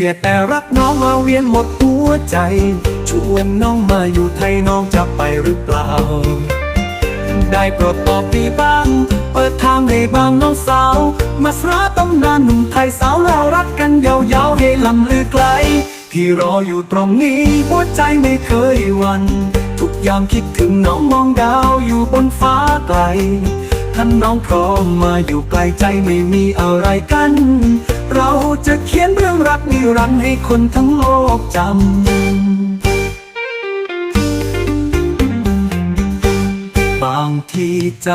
เสียแต่รักน้องมาเวียนหมดหัวใจ ชวนน้องมาอยู่ไทยน้องจะไปหรือเปล่า ได้โปรดตอบดีบ้าง เปิดทางให้บ้างน้องสาว มาสราตำนานหนุ่มไทยสาวเรารักกันยาวๆให้ลำลือไกล ที่รออยู่ตรงนี้หัวใจไม่เคยวัน ทุกยามคิดถึงน้องมองดาวอยู่บนฟ้าไกลท่านน้องพร้อมมาอยู่ไกลใจไม่มีอะไรกัน เราจะเขียนเรื่องรักนิรันดร์ให้คนทั้งโลกจำ บางทีใจ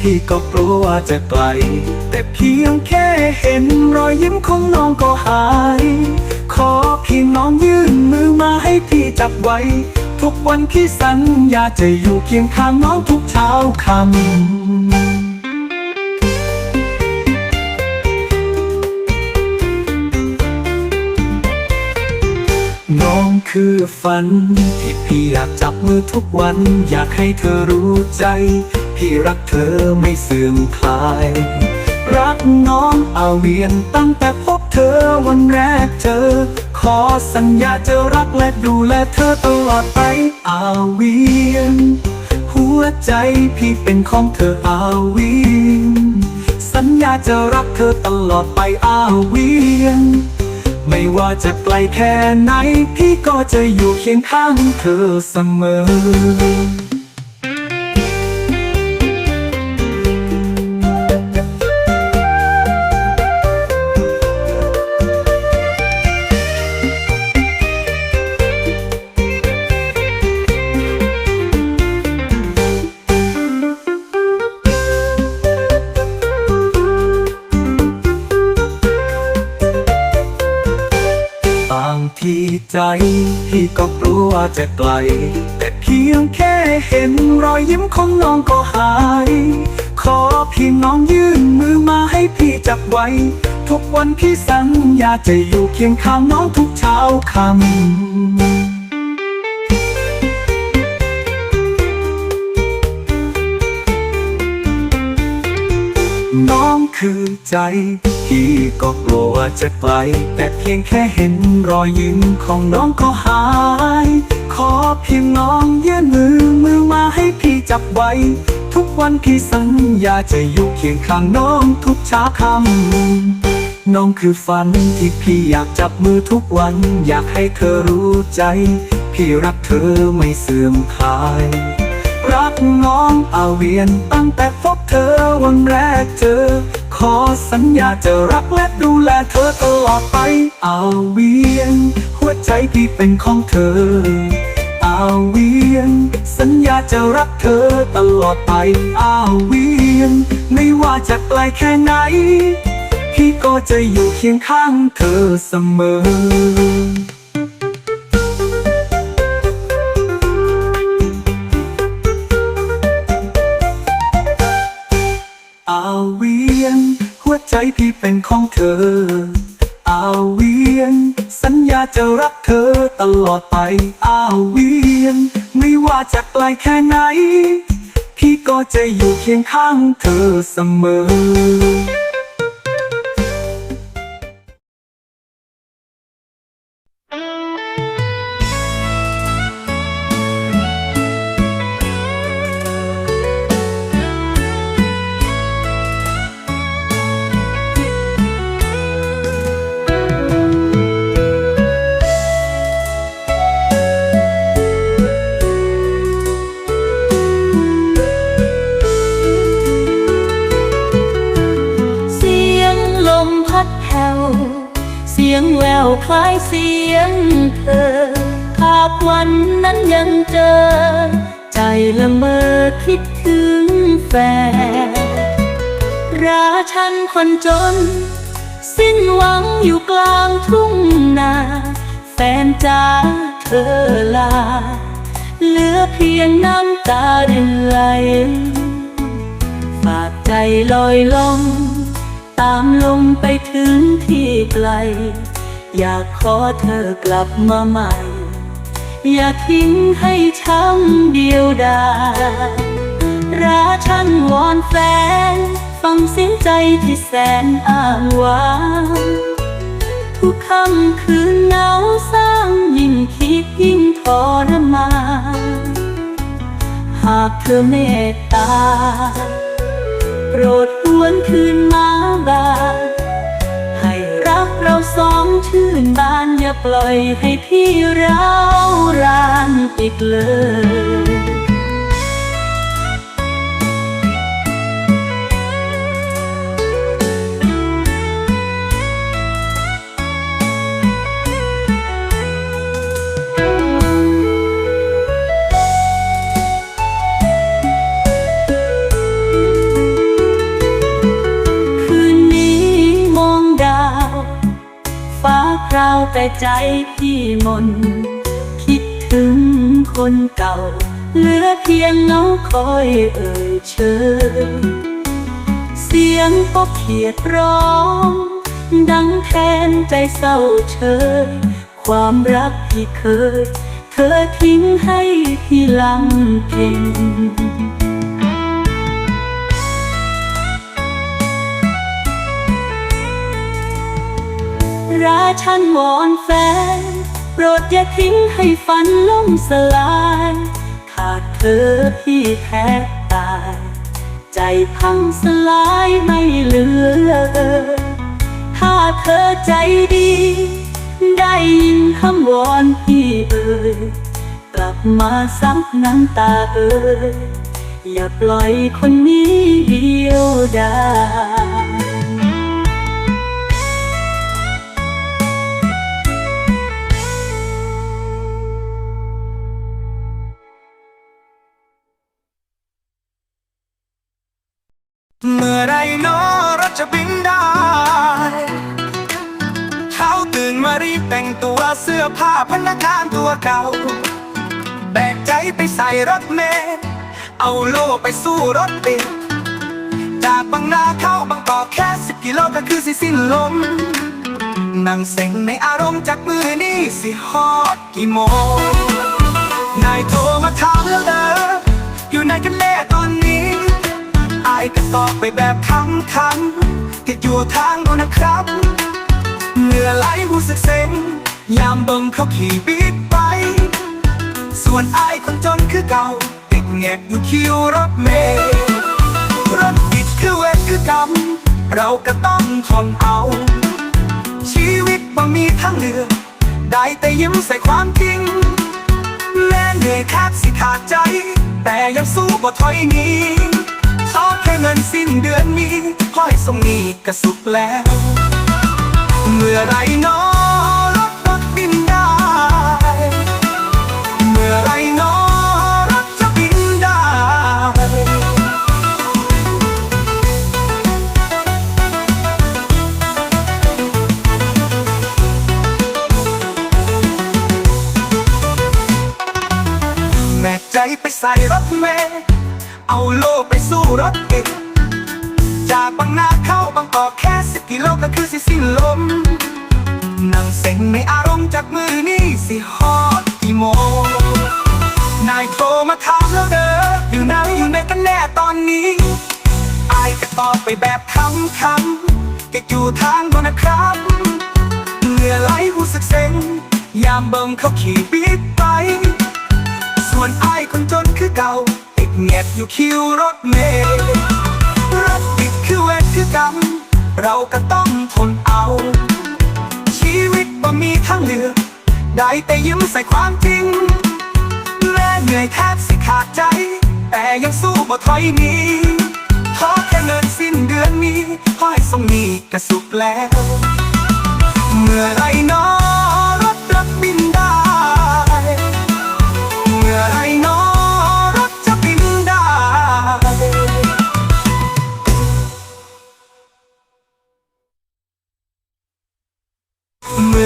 พี่ก็กลัวว่าจะไกล แต่เพียงแค่เห็นรอยยิ้มของน้องก็หาย ขอเพียงน้องยื่นมือมาให้พี่จับไว้ ทุกวันพี่สัญญาจะอยู่เคียงข้างน้องทุกเช้าคำ น้องคือฝัน ที่พี่อยากจับมือทุกวัน อยากให้เธอรู้ใจ พี่รักเธอไม่เสื่อมคลาย รักน้องอาเวียนตั้งแต่พบเธอวันแรกเจอ ขอสัญญาจะรักและดูแลเธอตลอดไปอาเวียน หัวใจพี่เป็นของเธออาเวียน สัญญาจะรักเธอตลอดไปอาเวียน ไม่ว่าจะไกลแค่ไหน พี่ก็จะอยู่เคียงข้างเธอเสมอ ว่าจะไกล แต่เพียงแค่เห็นรอยยิ้มของน้องก็หาย ขอเพียงน้องยื่นมือมาให้พี่จับไว้ ทุกวันพี่สัญญาจะอยู่เคียงข้างน้องทุกเช้าคำน้องคือใจ พี่ก็กลัวจะไกลแต่เพียงแค่เห็นรอยยิ้มของน้องก็หาย ขอเพียงน้องยื่นมือมือมาให้พี่จับไว้ ทุกวันพี่สัญญาจะอยู่เคียงข้างน้องทุกเช้าคำน้องคือฝันที่พี่อยากจับมือทุกวัน อยากให้เธอรู้ใจ พี่รักเธอไม่เสื่อมคลายรักน้องอาเวียนตั้งแต่พบเธอวันแรกเจอ ขอสัญญาจะรักและดูแลเธอตลอดไปอาเวียน หัวใจพี่เป็นของเธออาเวียน สัญญาจะรักเธอตลอดไปอาเวียน ไม่ว่าจะไกลแค่ไหน พี่ก็จะอยู่เคียงข้างเธอเสมอ เป็นของเธอ อาเวียน สัญญาจะรักเธอตลอดไป อาเวียน ไม่ว่าจะไกลแค่ไหน พี่ก็จะอยู่เคียงข้างเธอเสมอ คล้ายเสียงเธอหากวันนั้นยังเจอ ใจละเมอคิดถึงแฟนราชันคนจน สิ้นหวังอยู่กลางทุ่งนา แฟนจ้าเธอลา เหลือเพียงน้ำตารินไหลฝากใจลอยลง ตามลมไปถึงที่ไกล อยากขอเธอกลับมาใหม่ อย่าทิ้งให้ช้ำเดียวดายราชันวอนแฟน ฟังเสียงใจที่แสนอ้างว้างทุกค่ำคืนเหงาสร้างยิ่งคิดยิ่งทรมานหากเธอเมตตา โปรดหวนคืนมาบาน สองชื่นบานอย่าปล่อยให้พี่ร้าวรานอีกเลย แต่ใจพี่มน คิดถึงคนเก่า เหลือเพียงเงาคอยเอ่ยเชยเสียงพบเขียดร้อง ดังแทนใจเศร้าเชยความรักที่เคย เธอทิ้งให้พี่ลำเพ็ญ ราชันวอนแฟน โปรดอย่าทิ้งให้ฝันล่มสลาย ขาดเธอพี่แทบตาย ใจพังสลายไม่เหลือ ถ้าเธอใจดี ได้ยินคำวอนพี่เอ่ยกลับมาซับน้ำตาเอ่ยอย่าปล่อยคนนี้เดียวดาย เมื่อไรเนอเราจะบินได้เช้าตื่นมารีบแต่งตัวเสื้อผ้าพนักงานตัวเก่า แบกใจไปใส่รถเมล์เอาโล่ไปสู้รถติดจากบางนาเข้าบางกอกแค่สิบกิโลก็คือสิสิ้นลม นั่งเซ็งในอารมณ์จากมือนี่สิฮอดกี่โมง นายโทรมาถามแล้วเด้ออยู่ไหนกันแน่ตายก็ตอบไปแบบคำคำติดอยู่ทางโน้นนะครับเหนื่อไหลหูสึกเซ็งยามเบิ่งเขาขี่บิ๊กไบค์ส่วนอายคนจนคือเก่าติดแงกอยู่คิวรถเมล์รถติดคือเวทคือกรรมเราก็ต้องทนเอา ชีวิตบ่มีทางเลือกได้แต่ยิ้มใส่ความจริงแม้เหนื่อยแทบสิขาดใจ แต่ยังสู้บ่ถอยหนี ขอแค่เงินสิ้นเดือนมีห้อยส่งหนี้ก็สุขแล้ว เมื่อไรเน้อ เอาโลไปสู้รถติดจากบางนาเข้าบางกอกแค่สิบกิโลก็คือสิสิ้นลมนั่งเซ็งในอารมณ์จากมือนี่สิฮอดกี่โมงนายโทรมาถามแล้วเด้ออยู่ไหนอยู่ไหนกันแน่ตอนนี้อายก็ตอบไปแบบคำคำก็อยู่ทางโน้นะครับเหงื่อไหลหูสึกเซ็งยามเบิ่งเขาขี่บิ๊กไบค์ส่วนอายคนจนคือเก่า แงกอยู่คิวรถเมล์รถติดคือเวทคือกรรม เราก็ต้องทนเอา ชีวิตบ่มีทางเลือกได้แต่ยิ้มใส่ความจริงแม้เหนื่อยแทบสิขาดใจ แต่ยังสู้บ่ถอยหนีขอแค่เงินสิ้นเดือนนี้ห้อยส่งนี้ก็สุขแล้ว เมื่อไรเน้อ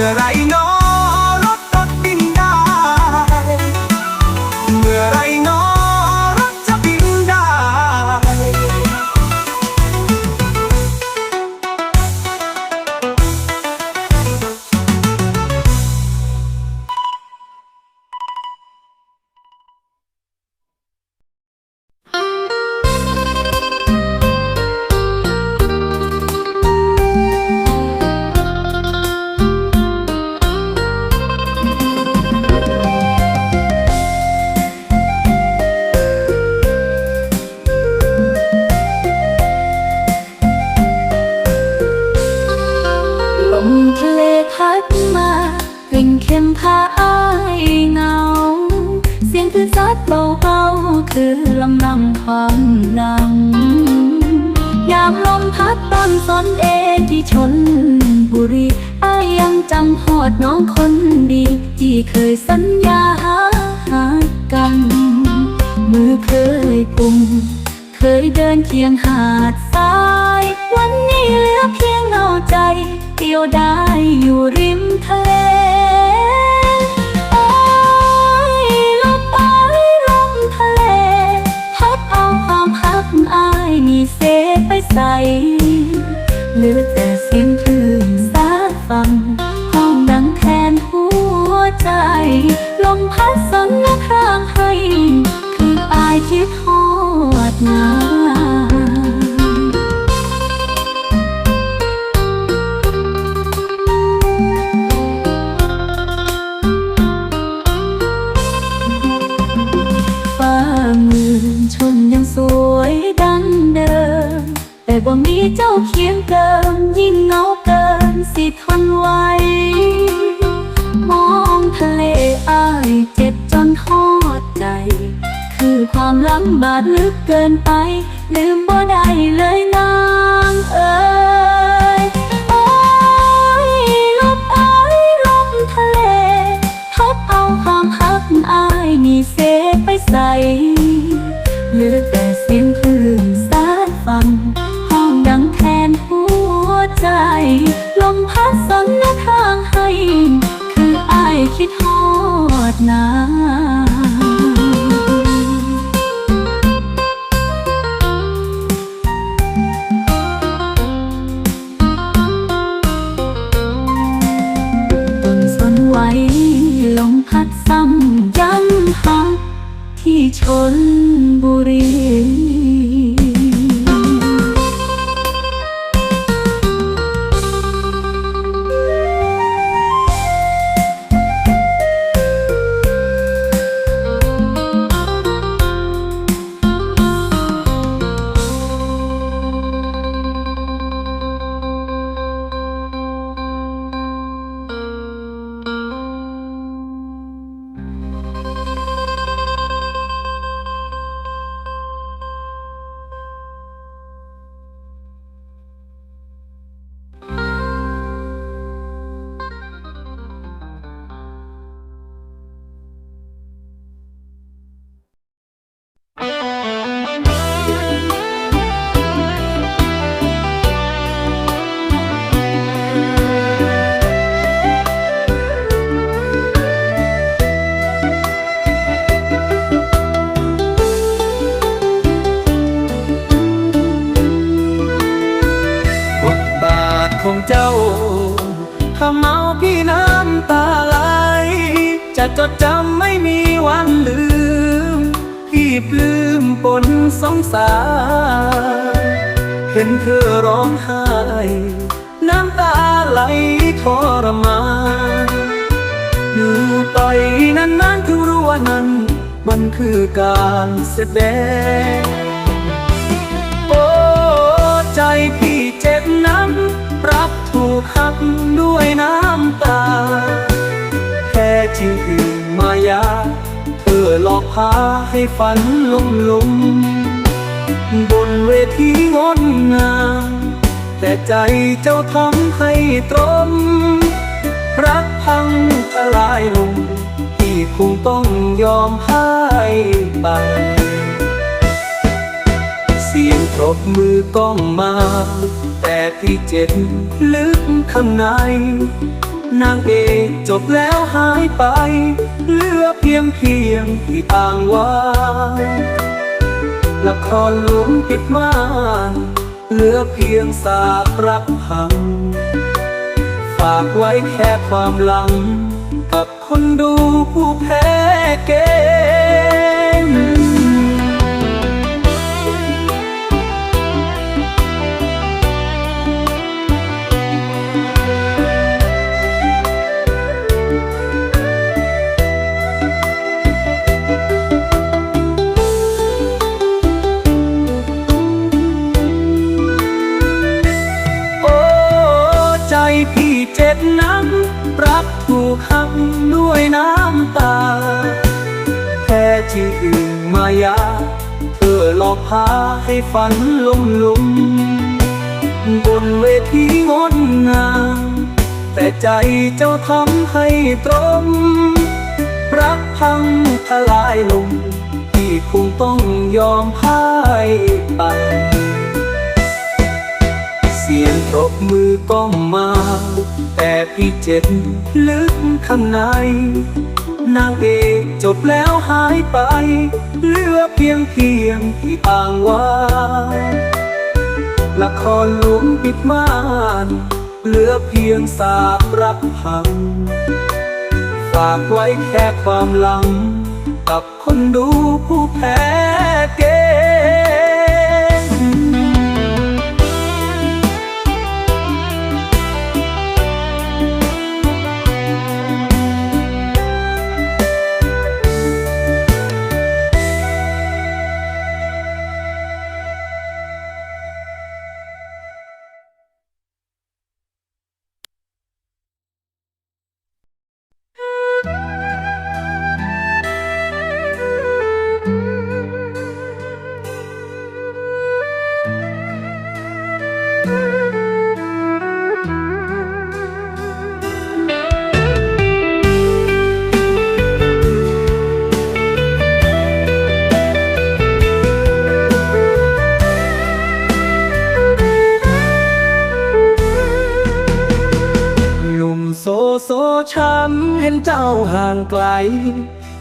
เมื่อ เค็มพาอายเงา เสียงคลื่นซัดเบาๆคือลำนำความนังยามลมพัดตอนสนเอที่ชนบุรีอายยังจำหอดน้องคนดี ที่เคยสัญญาหาหากัน มือเคยกุม เคยเดินเคียงหาดทราย วันนี้เหลือเพียงเงาใจเดียวได้อยู่ริมทะำบาดลึกเกินไป ลืมบ่ได้เลยนางเอ๋ยโอ้ยลบเอ้ยลมทะเลทับเอาความหักอายนี่เสไปใส่ เจ้าทำเอาพี่น้ำตาไหลจะจดจำไม่มีวันลืม พี่ปลื้มปนสงสาร เห็นเธอร้องไห้ น้ำตาไหลทรมานอยู่ต่อยนานๆถึงรู้ว่านั้น มันคือการแสดง โอ้ใจพี่ รักหักด้วยน้ำตา แค่จริงคือมายาเธอหลอกพาให้ฝันลมลุมบนเวทีงดงามแต่ใจเจ้าทำให้ตรม รักพังทลายลงที่คงต้องยอมพ่ายไปเสียงปรบมือก้องมา แต่ที่เจ็บลึกข้างใน นางเอกจบแล้วหายไป เหลือเพียงเพียงที่ต่างวานละครหลวงปิดม่านเหลือเพียงสากรักพัง ฝากไว้แค่ความหลัง กับคนดูผู้แพ้เกม น้ำตา แพ้ที่อื่นมายา เพื่อหลอกพาให้ฝันลุ่มลุ่มบนเวทีงดงามแต่ใจเจ้าทำให้ตรม รักพังทลายลงที่คงต้องยอมพ่ายไป เสียงตบมือก้องมา แต่พี่เจ็บลึกข้างใน นางเอกจบแล้วหายไป เหลือเพียงเพียงที่อ่างวาละครหลวงปิดม่าน เหลือเพียงสาบรับพัง ฝากไว้แค่ความหลัง กับคนดูผู้แพ้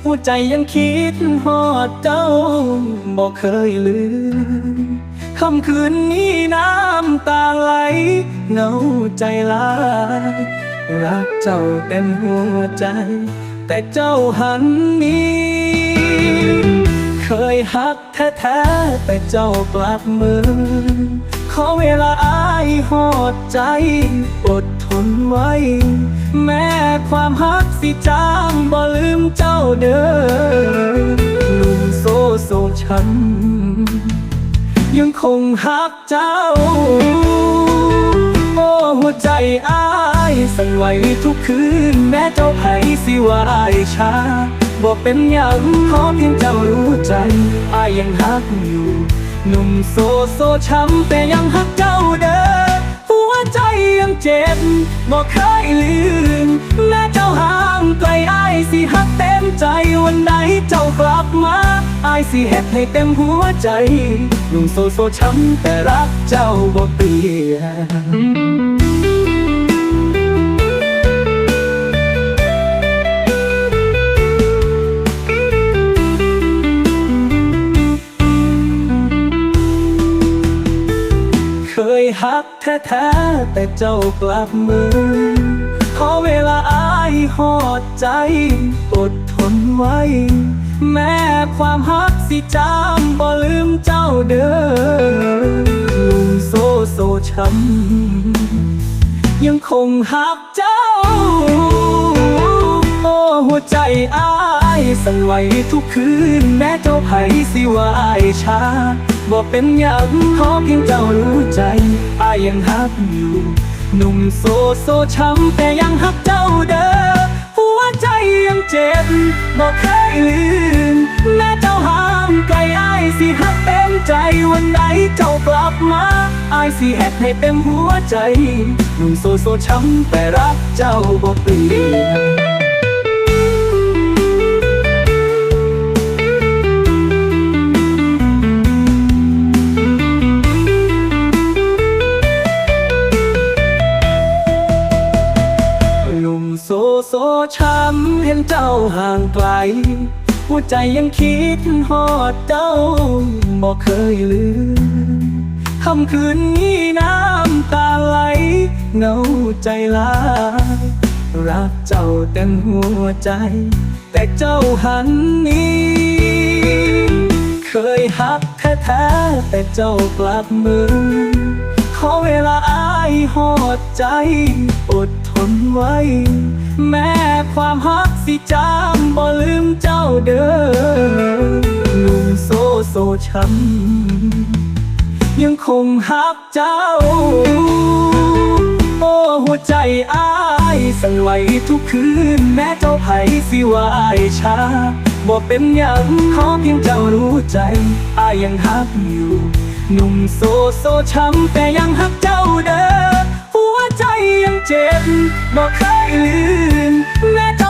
หัวใจยังคิดฮอดเจ้าบอกเคยลืมคำคืนนี้น้ำตาไหลเงาใจลายรักเจ้าเต็มหัวใจ แต่เจ้าหันหนี้เคยหักแท้ๆแต่เจ้ากลับมือ ขอเวลาอายหอดใจอด นไว้ แม้ความหักสิจางบ่ลืมเจ้าเด้อหนุ่มโซโซฉัน ยังคงหักเจ้า โอ้หัวใจอายสั่นไหวทุกคืน แม้เจ้าไผสิว่าอายช้าบอกเป็นอย่างขอเพียงเจ้ารู้ใจอายยังหักอยู่ หนุ่มโซโซช้ำแต่ยังหักเจ้าเด้อ หัวใจยังเจ็บบ่เคยลืมแม้เจ้าห่างไกลอายสิฮักเต็มใจวันไหนเจ้ากลับมาอายสิเฮ็ดให้เต็มหัวใจหนุ่มโซโซช้ำแต่รักเจ้าบ่เปลี่ยน หักแท้ๆแต่เจ้ากลับมือ ขอเวลาอายหอดใจ อดทนไว้ แม้ความหักสิจามบ่ลืมเจ้าเด้อลุงโซโซช้ำยังคงหักเจ้า โอ้หัวใจอายสั่นไหวทุกคืน แม้เจ้าไผสิวาอายช้า บอกเป็นอย่างขอเพียงเจ้ารู้ใจอายยังหักอยู่หนุ่มโซโซช้ำแต่ยังหักเจ้าเด้อหัวใจยังเจ็บบอกเคยลืมแม้เจ้าห่างไกลอายสิหักเต็มใจวันไหนเจ้ากลับมาอายสิเฮ็ดให้เต็มหัวใจ หนุ่มโซโซช้ำแต่รักเจ้าบ่เปลี่ยน ห็นเจ้าห่างไกล หัวใจยังคิดฮอดเจ้าบอกเคยลืมคำคืนนี้น้ำตาไหลเงาใจลายรักเจ้าเต็มหัวใจ แต่เจ้าหันหนี้ เคยหักแท้ๆแต่เจ้ากลับมือ ขอเวลาอายหอดใจอดท นไว้ แม้ความหักสิจามบ่ลืมเจ้าเด้อหนุ่มโซโซช้ำยังคงหักเจ้าโมหัวใจอายสั่นไหวทุกคืน แม้เจ้าไผสิวายช้าบ่เป็นหยังขอเพียงเจ้ารู้ใจอายยังฮักอยู่ หนุ่มโซโซช้ำแต่ยังฮักเจ้าเด้อ ใจยังเจ็บบ่เคยลืมแม้